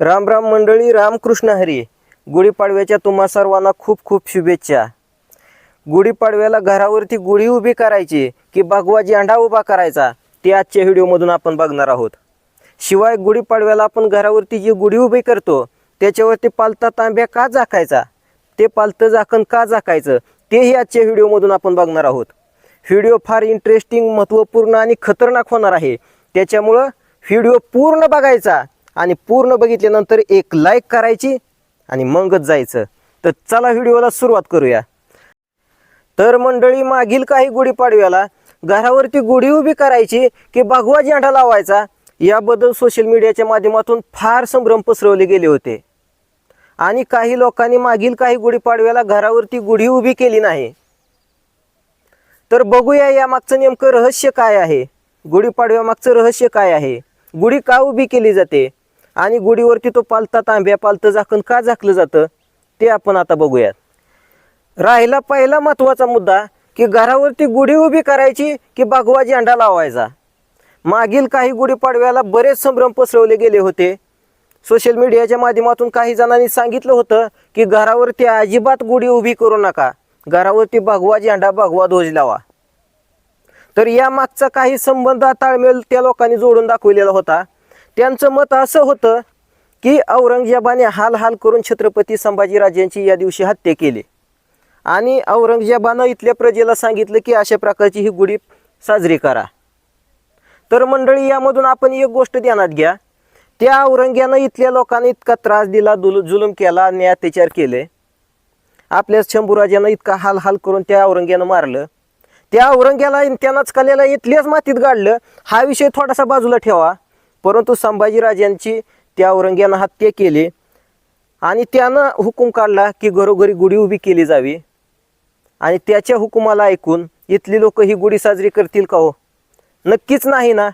राम राम मंडळी रामकृष्ण हरी. गुढीपाडव्याच्या तुम्हा सर्वांना खूप खूप शुभेच्छा. गुढीपाडव्याला घरावरती गुढी उभी करायची की भगवा झेंडा उभा करायचा ते आजच्या व्हिडिओमधून आपण बघणार आहोत. शिवाय गुढीपाडव्याला आपण घरावरती जी गुढी उभी करतो त्याच्यावरती पालता तांब्या का झाकायचा? ते पालतं झाकण का झाकायचं? तेही आजच्या व्हिडिओमधून आपण बघणार आहोत. व्हिडिओ फार इंटरेस्टिंग महत्त्वपूर्ण आणि खतरनाक होणार आहे. त्याच्यामुळं व्हिडिओ पूर्ण बघायचा. आणि पूर्ण बघितल्यानंतर एक लाईक करायची आणि मगच जायचं. तर चला व्हिडिओला सुरुवात करूया. तर मंडळी मागील काही गुढीपाडव्याला घरावरती गुढी उभी करायची की भगवा झेंडा लावायचा याबद्दल सोशल मीडियाच्या माध्यमातून फार संभ्रम पसरवले गेले होते. आणि काही लोकांनी मागील काही गुढीपाडव्याला घरावरती गुढी उभी केली नाही. तर बघूया या मागचं नेमकं रहस्य काय आहे? गुढीपाडव्या मागचं रहस्य काय आहे? गुढी का उभी केली जाते? आणि गुढीवरती तो पालता तांब्या पालतं झाकण का झाकलं जातं ते आपण आता बघूयात. राहिला पहिला महत्त्वाचा मुद्दा की घरावरती गुढी उभी करायची की भगवा झेंडा लावायचा. मागील काही गुढीपाडव्याला बरेच संभ्रम पसरवले गेले होते. सोशल मीडियाच्या माध्यमातून काही जणांनी सांगितलं होतं की घरावरती अजिबात गुढी उभी करू नका. घरावरती भगवा झेंडा भगवा ध्वज लावा. तर या मागचा काही संबंध ताळमेळ त्या लोकांनी जोडून दाखवलेला होता. त्यांचं मत असं होतं की औरंगजेबाने हाल हाल करून छत्रपती संभाजीराजांची या दिवशी हत्या केली. आणि औरंगजेबानं इथल्या प्रजेला सांगितलं की अशा प्रकारची ही गुढी साजरी करा. तर मंडळी यामधून आपण एक गोष्ट ध्यानात घ्या. त्या औरंग्यानं इथल्या लोकांना इतका त्रास दिला दुल जुलूम केला आणि अत्याचार केले. आपल्या शंभूराजानं इतका हाल हाल करून त्या औरंग्यानं मारलं. त्या औरंग्याला त्यांनाच कलेला इथल्याच मातीत गाडलं. हा विषय थोडासा बाजूला ठेवा. परंतु संभाजीराजांची त्या औरंग्यानं हत्या केली आणि त्यानं हुकूम काढला की घरोघरी गुढी उभी केली जावी. आणि त्याच्या हुकुमाला ऐकून इथली लोक ही गुढी साजरी करतील का हो? नक्कीच नाही ना.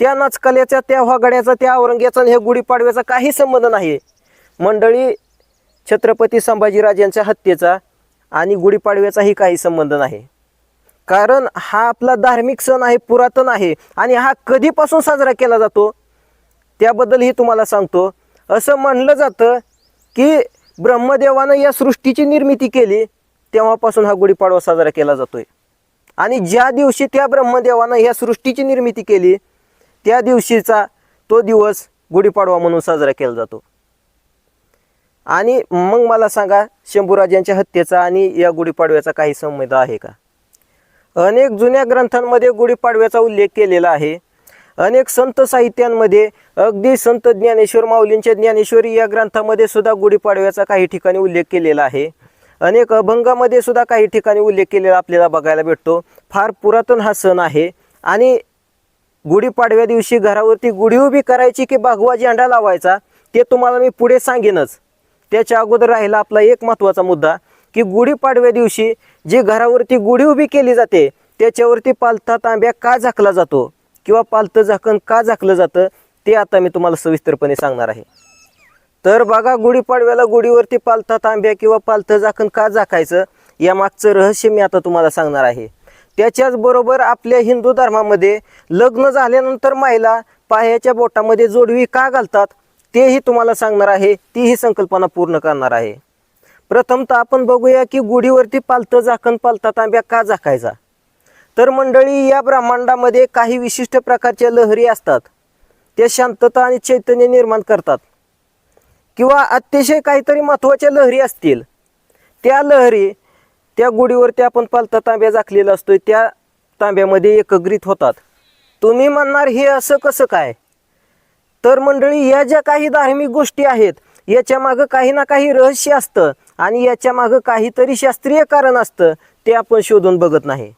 त्या नाचकल्याच्या त्या वागड्याचा त्या औरंग्याचा आणि ह्या गुढीपाडव्याचा काही संबंध नाही. मंडळी छत्रपती संभाजीराजांच्या हत्येचा आणि गुढीपाडव्याचाही काही संबंध नाही. कारण हा आपला धार्मिक सण आहे पुरातन आहे आणि हा कधीपासून साजरा केला जातो? त्याबद्दलही तुम्हाला सांगतो. असं म्हणलं जातं की ब्रह्मदेवानं या सृष्टीची निर्मिती केली तेव्हापासून हा गुढीपाडवा साजरा केला जातोय. आणि ज्या दिवशी त्या ब्रह्मदेवानं या सृष्टीची निर्मिती केली त्या दिवशीचा तो दिवस गुढीपाडवा म्हणून साजरा केला जातो. आणि मग मला सांगा शंभूराजांच्या हत्येचा आणि या गुढीपाडव्याचा काही संबंध आहे का? अनेक जुन्या ग्रंथांमध्ये गुढीपाडव्याचा उल्लेख केलेला आहे. अनेक संत साहित्यांमध्ये अगदी संत ज्ञानेश्वर माऊलींच्या ज्ञानेश्वरी या ग्रंथामध्ये सुद्धा गुढीपाडव्याचा काही ठिकाणी उल्लेख केलेला आहे. अनेक अभंगामध्ये सुद्धा काही ठिकाणी उल्लेख केलेला आपल्याला बघायला भेटतो. फार पुरातन हा सण आहे आणि गुढीपाडव्या दिवशी घरावरती गुढी उभी करायची की भगवा झेंडा लावायचा ते तुम्हाला मी पुढे सांगेनच. त्याच्या अगोदर राहिला आपला एक महत्त्वाचा मुद्दा की गुढीपाडव्या दिवशी जी घरावरती गुढी उभी केली जाते त्याच्यावरती पालथा तांब्या का झाकला जातो किंवा पालतं झाकण का झाकलं जातं ते आता मी तुम्हाला सविस्तरपणे सांगणार आहे. तर बघा गुढीपाडव्याला गुढीवरती पालथा तांब्या किंवा पालथं झाकण का झाकायचं या मागचं रहस्य मी आता तुम्हाला सांगणार आहे. त्याच्याचबरोबर आपल्या हिंदू धर्मामध्ये लग्न झाल्यानंतर महिला पायाच्या बोटामध्ये जोडवी का घालतात तेही तुम्हाला सांगणार आहे तीही संकल्पना पूर्ण करणार आहे. प्रथमतः आपण बघूया की गुढीवरती पालतं झाकण पालता तांब्या का झाकायचा? तर मंडळी या ब्रह्मांडामध्ये काही विशिष्ट प्रकारच्या लहरी असतात. त्या शांतता आणि चैतन्य निर्माण करतात. किंवा अतिशय काहीतरी महत्त्वाच्या लहरी असतील. त्या लहरी त्या गुढीवरती आपण पालता तांब्या झाकलेला असतो त्या तांब्यामध्ये एकत्रित होतात. तुम्ही म्हणणार हे असं कसं काय? तर मंडळी या ज्या काही धार्मिक गोष्टी आहेत याच्या मागं काही ना काही रहस्य असतं. आणि याच्या मागं काहीतरी शास्त्रीय कारण असतं ते आपण शोधून बघत नाही.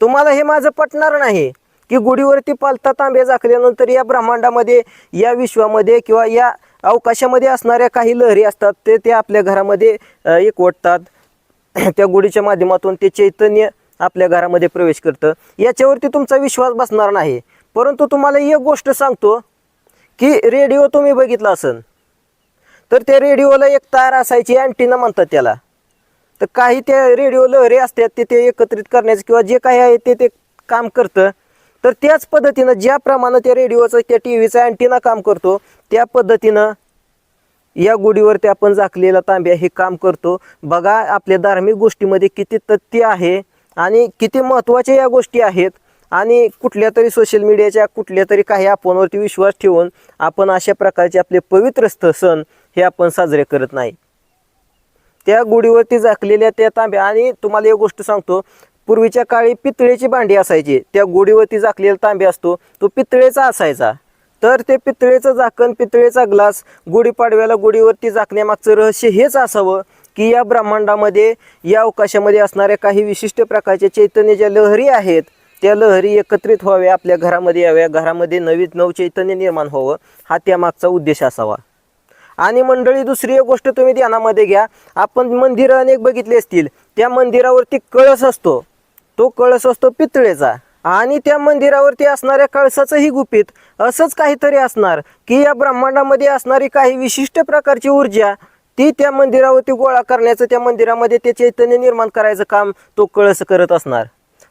तुम्हाला हे माझं पटणार नाही की गुढीवरती पालता तांबे झाकल्यानंतर या ब्रह्मांडामध्ये या विश्वामध्ये किंवा या अवकाशामध्ये असणाऱ्या काही लहरी असतात ते ते आपल्या घरामध्ये एकवटतात. त्या गुढीच्या माध्यमातून ते चैतन्य आपल्या घरामध्ये प्रवेश करतं. याच्यावरती तुमचा विश्वास बसणार नाही. परंतु तुम्हाला एक गोष्ट सांगतो की रेडिओ तुम्ही बघितला असेल तर त्या रेडिओला एक तार असायची अँटीना म्हणतात त्याला. तर काही त्या रेडिओ लहरी असतात ते ते एकत्रित करण्याचं किंवा जे काही आहे ते ते काम करतं. तर त्याच पद्धतीनं ज्याप्रमाणे त्या रेडिओचं त्या टी व्हीचा अँटीना काम करतो त्या पद्धतीनं या गुढीवरती आपण झाकलेला तांब्या हे काम करतो. बघा आपल्या धार्मिक गोष्टीमध्ये किती तथ्य आहे आणि किती महत्त्वाच्या या गोष्टी आहेत आणि कुठल्या तरी सोशल मीडियाच्या कुठल्या तरी काही आपणवरती विश्वास ठेवून आपण अशा प्रकारचे आपले पवित्र स्थ सण हे आपण साजरे करत नाही. त्या गुढीवरती झाकलेल्या त्या तांब्या आणि तुम्हाला एक गोष्ट सांगतो पूर्वीच्या काळी पितळेची भांडी असायची. त्या गुढीवरती झाकलेला तांब्या असतो तो पितळेचा असायचा. तर ते पितळेचं झाकण पितळेचा ग्लास गुढीपाडव्याला गुढीवरती झाकण्यामागचं रहस्य हेच असावं की या ब्रह्मांडामध्ये या अवकाशामध्ये असणाऱ्या काही विशिष्ट प्रकारच्या चैतन्य ज्या लहरी आहेत त्या लहरी एकत्रित व्हाव्या आपल्या घरामध्ये याव्या घरामध्ये नवीन नव चैतन्य निर्माण व्हावं हा त्यामागचा उद्देश असावा. आणि मंडळी दुसरी एक गोष्ट तुम्ही ध्यानामध्ये घ्या. आपण मंदिरं अनेक बघितली असतील. त्या मंदिरावरती कळस असतो. तो कळस असतो पितळेचा. आणि त्या मंदिरावरती असणाऱ्या कळसाचंही गुपित असंच काहीतरी असणार की या ब्रह्मांडामध्ये असणारी काही विशिष्ट प्रकारची ऊर्जा ती त्या मंदिरावरती गोळा करण्याचं त्या मंदिरामध्ये ते चैतन्य निर्माण करायचं काम तो कळस करत असणार.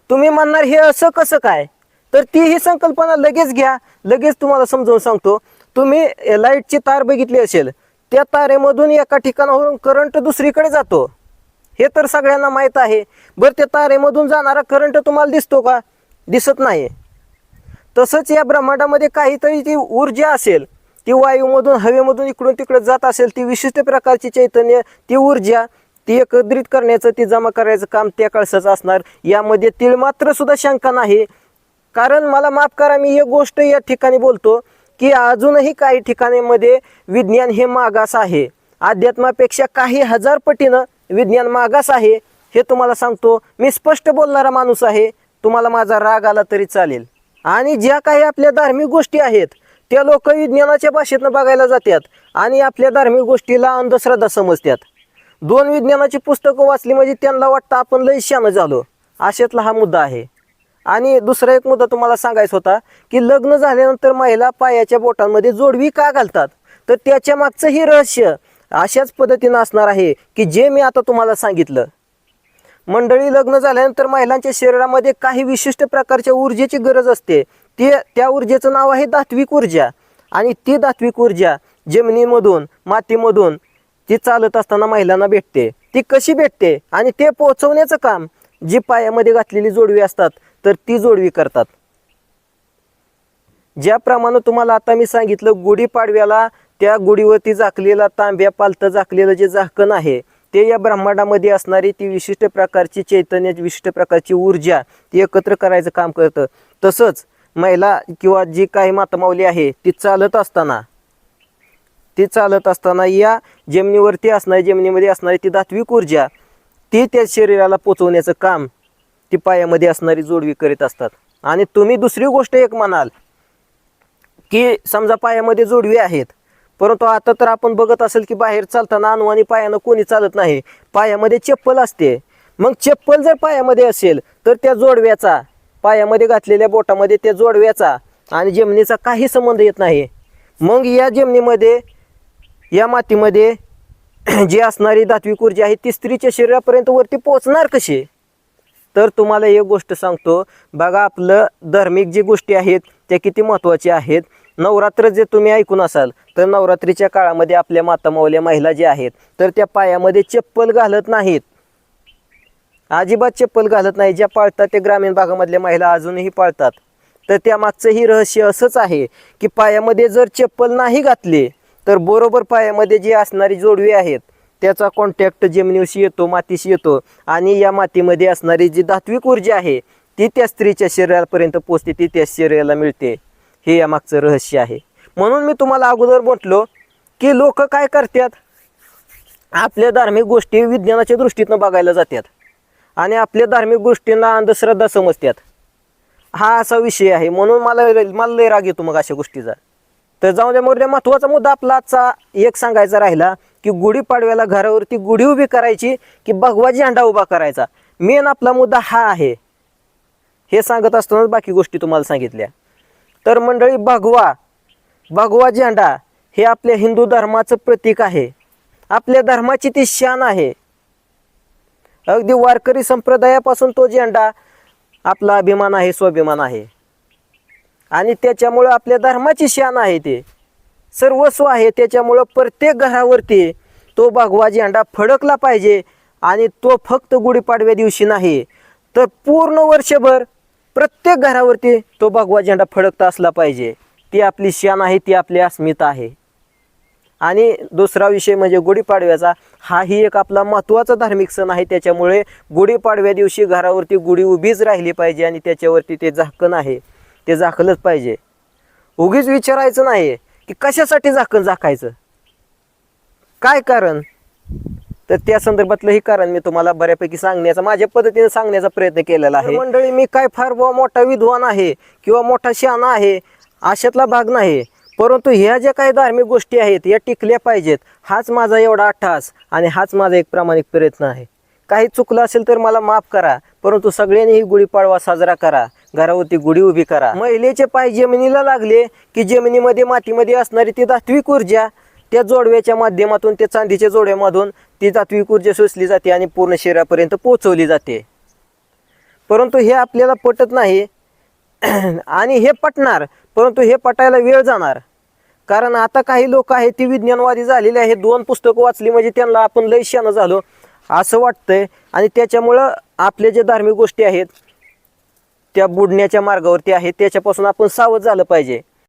तुम्ही म्हणणार हे असं कसं काय? तर ती ही संकल्पना लगेच घ्या. लगेच तुम्हाला समजावून सांगतो. तुम्ही लाईटची तार बघितली असेल त्या तारेमधून एका ठिकाणावरून करंट दुसरीकडे जातो. हे तर सगळ्यांना माहीत आहे. बरं त्या तारेमधून जाणारा करंट तुम्हाला दिसतो का? दिसत नाही. तसंच या ब्रह्मांडामध्ये काहीतरी ती ऊर्जा असेल ती वायूमधून हवेमधून इकडून तिकडे जात असेल ती विशिष्ट प्रकारची चैतन्य ती ऊर्जा ती एकत्रित करण्याचं ती जमा करायचं काम त्या कळसाचं असणार. यामध्ये तिळमात्र सुद्धा शंका नाही. कारण मला माफ करा मी एक गोष्ट या ठिकाणी बोलतो. की अजूनही काही ठिकाणीमध्ये विज्ञान हे मागास आहे. अध्यात्मापेक्षा काही हजार पटीनं विज्ञान मागास आहे हे तुम्हाला सांगतो. मी स्पष्ट बोलणारा माणूस आहे. तुम्हाला माझा राग आला तरी चालेल. आणि ज्या काही आपल्या धार्मिक गोष्टी आहेत त्या लोक विज्ञानाच्या भाषेतनं बघायला जातात आणि आपल्या धार्मिक गोष्टीला अंधश्रद्धा समजतात. दोन विज्ञानाची पुस्तकं वाचली म्हणजे त्यांना वाटतं आपण लय शानं झालो. अशातला हा मुद्दा आहे. आणि दुसरा एक मुद्दा तुम्हाला सांगायचा होता की लग्न झाल्यानंतर महिला पायाच्या बोटांमध्ये जोडवी का घालतात? तर त्याच्या मागचंही रहस्य अशाच पद्धतीनं असणार आहे की जे मी आता तुम्हाला सांगितलं. मंडळी लग्न झाल्यानंतर महिलांच्या शरीरामध्ये काही विशिष्ट प्रकारच्या ऊर्जेची गरज असते. ते त्या ऊर्जेचं नाव आहे धात्विक ऊर्जा. आणि ती धात्विक ऊर्जा जमिनीमधून मातीमधून ती चालत असताना महिलांना भेटते. ती कशी भेटते? आणि ते पोहोचवण्याचं काम जी पायामध्ये घातलेली जोडवी असतात तर ती जोडवी करतात. ज्याप्रमाणे तुम्हाला आता मी सांगितलं गुढीपाडव्याला त्या गुढीवरती झाकलेला तांब्या पालतं झाकलेलं जे झाकण आहे ते या ब्रह्मांडामध्ये असणारी ती विशिष्ट प्रकारची चैतन्य विशिष्ट प्रकारची ऊर्जा ती एकत्र करायचं काम करतं. तसंच महिला किंवा जी काही मातमावली आहे ती चालत असताना ती चालत असताना या जमिनीवरती असणारी जमिनीमध्ये असणारी ती धात्विक ऊर्जा ती त्या शरीराला पोचवण्याचं काम ती पायामध्ये असणारी जोडवी करीत असतात. आणि तुम्ही दुसरी गोष्ट एक म्हणाल की समजा पायामध्ये जोडवी आहेत परंतु आता तर आपण बघत असेल की बाहेर चालताना अनुवानी पायानं कोणी चालत नाही पायामध्ये चप्पल असते. मग चप्पल जर पायामध्ये असेल तर त्या जोडव्याचा पायामध्ये घातलेल्या बोटामध्ये त्या जोडव्याचा आणि जमिनीचा काही संबंध येत नाही. मग या जमिनीमध्ये या मातीमध्ये जी असणारी धात्विक ऊर्जा आहे ती स्त्रीच्या शरीरापर्यंत वरती पोहोचणार कशी? तर तुम्हाला एक गोष्ट सांगतो. बघा आपलं धार्मिक जी गोष्टी आहेत त्या किती महत्त्वाच्या आहेत. नवरात्र जे तुम्ही ऐकून असाल तर नवरात्रीच्या काळामध्ये आपल्या माता मावल्या महिला ज्या आहेत तर त्या पायामध्ये चप्पल घालत नाहीत. अजिबात चप्पल घालत नाही. ज्या पाळतात ते ग्रामीण भागामधल्या महिला अजूनही पाळतात. तर त्यामागचंही रहस्य असंच आहे की पायामध्ये जर चप्पल नाही घातली तर बरोबर पायामध्ये जी असणारी जोडवी आहेत त्याचा कॉन्टॅक्ट जमिनीशी येतो मातीशी येतो आणि या मातीमध्ये असणारी जी धात्विक ऊर्जा आहे ती त्या स्त्रीच्या शरीरापर्यंत पोचते ती त्या शरीराला मिळते. हे यामागचं रहस्य आहे. म्हणून मी तुम्हाला अगोदर म्हटलो की लोक काय करतात? आपल्या धार्मिक गोष्टी विज्ञानाच्या दृष्टीतनं बघायला जातात आणि आपल्या धार्मिक गोष्टींना अंधश्रद्धा समजतात. हा असा विषय आहे. म्हणून मला मला लय राग येतो मग अशा गोष्टीचा. तर जाऊ द्या मोरल्या महत्त्वाचा मुद्दा आपला आजचा एक सांगायचा राहिला की गुढीपाडव्याला घरावरती गुढी उभी करायची की भगवा झेंडा उभा करायचा. मेन आपला मुद्दा हा आहे. हे सांगत असतानाच बाकी गोष्टी तुम्हाला सांगितल्या. तर मंडळी भगवा भगवा झेंडा हे आपल्या हिंदू धर्माचं प्रतीक आहे. आपल्या धर्माची ती शान आहे. अगदी वारकरी संप्रदायापासून तो झेंडा आपला अभिमान आहे स्वाभिमान आहे. आणि त्याच्यामुळं आपल्या धर्माची शान आहे ते. सर्वस्व आहे. त्याच्यामुळं प्रत्येक घरावरती तो भगवा झेंडा फडकला पाहिजे आणि तो फक्त गुढीपाडव्या दिवशी नाही तर पूर्ण वर्षभर प्रत्येक घरावरती तो भगवा झेंडा फडकता असला पाहिजे. ती आपली शान आहे ती आपली अस्मिता आहे. आणि दुसरा विषय म्हणजे गुढीपाडव्याचा हाही एक आपला महत्त्वाचा धार्मिक सण आहे. त्याच्यामुळे गुढीपाडव्या दिवशी घरावरती गुढी उभीच राहिली पाहिजे आणि त्याच्यावरती ते झाकण आहे. ते झाकलंच पाहिजे. उगीच विचारायचं नाही. की कशासाठी झाकण झाकायचं? काय कारण? तर त्या संदर्भातलं हे कारण मी तुम्हाला बऱ्यापैकी सांगण्याचा माझ्या पद्धतीने सांगण्याचा प्रयत्न केलेला आहे. मंडळी मी काय फार बुवा मोठा विद्वान आहे किंवा मोठा शान आहे अशातला भाग नाही. परंतु ह्या ज्या काही धार्मिक गोष्टी आहेत या टिकल्या पाहिजेत. हाच माझा एवढा अट्टास आणि हाच माझा एक प्रामाणिक प्रयत्न आहे. काही चुकलं असेल तर मला माफ करा परंतु सगळ्यांनी ही गुढीपाडवा साजरा करा घरावरती गुढी उभी करा. महिलेचे पाय जमिनीला लागले की जमिनीमध्ये मातीमध्ये असणारी ती धात्विक ऊर्जा त्या जोडव्याच्या माध्यमातून त्या चांदीच्या जोडव्यामधून ती धात्विक ऊर्जा सोसली जाते आणि पूर्ण शरीरापर्यंत पोहोचवली जाते. परंतु हे आपल्याला पटत नाही. आणि हे पटणार परंतु हे पटायला वेळ जाणार. कारण आता काही लोक आहेत ती विज्ञानवादी झालेली आहे दोन पुस्तकं वाचली म्हणजे त्यांना आपण लय शानं झालो. असं वाटतंय. आणि त्याच्यामुळं आपले जे धार्मिक गोष्टी आहेत त्या बुडण्याच्या मार्गावरती आहेत त्याच्यापासून आपण सावध झालं पाहिजे.